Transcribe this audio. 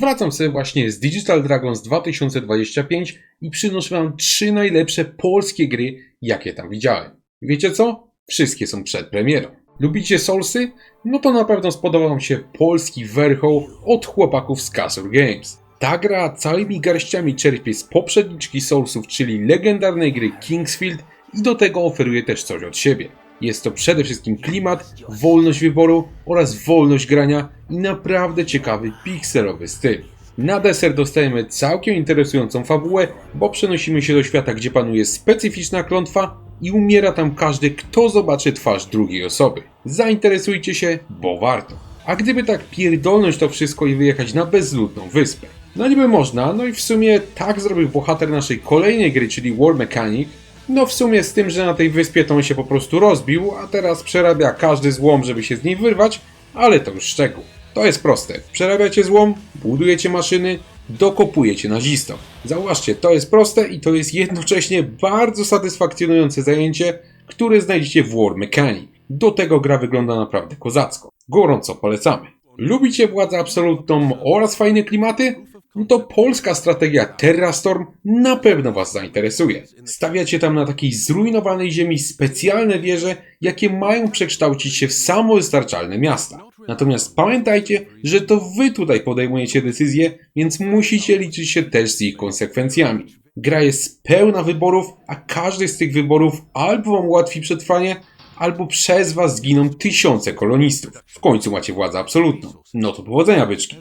Wracam sobie właśnie z Digital Dragons 2025 i przynoszę wam trzy najlepsze polskie gry, jakie tam widziałem. Wiecie co? Wszystkie są przed premierą. Lubicie Soulsy? No to na pewno spodoba wam się polski Werchoł od chłopaków z Castle Games. Ta gra całymi garściami czerpie z poprzedniczki Soulsów, czyli legendarnej gry Kingsfield i do tego oferuje też coś od siebie. Jest to przede wszystkim klimat, wolność wyboru oraz wolność grania i naprawdę ciekawy pikselowy styl. Na deser dostajemy całkiem interesującą fabułę, bo przenosimy się do świata, gdzie panuje specyficzna klątwa i umiera tam każdy, kto zobaczy twarz drugiej osoby. Zainteresujcie się, bo warto. A gdyby tak pierdolnąć to wszystko i wyjechać na bezludną wyspę? No niby można, no i w sumie tak zrobił bohater naszej kolejnej gry, czyli War Mechanic, no w sumie z tym, że na tej wyspie to on się po prostu rozbił, a teraz przerabia każdy złom, żeby się z niej wyrwać, ale to już szczegół. To jest proste. Przerabiacie złom, budujecie maszyny, dokopujecie nazistom. Zauważcie, to jest proste i to jest jednocześnie bardzo satysfakcjonujące zajęcie, które znajdziecie w War Mechanic. Do tego gra wygląda naprawdę kozacko. Gorąco polecamy. Lubicie władzę absolutną oraz fajne klimaty? No to polska strategia Terrastorm na pewno Was zainteresuje. Stawiacie tam na takiej zrujnowanej ziemi specjalne wieże, jakie mają przekształcić się w samowystarczalne miasta. Natomiast pamiętajcie, że to Wy tutaj podejmujecie decyzje, więc musicie liczyć się też z ich konsekwencjami. Gra jest pełna wyborów, a każdy z tych wyborów albo Wam ułatwi przetrwanie, albo przez Was zginą tysiące kolonistów. W końcu macie władzę absolutną. No to powodzenia, byczki.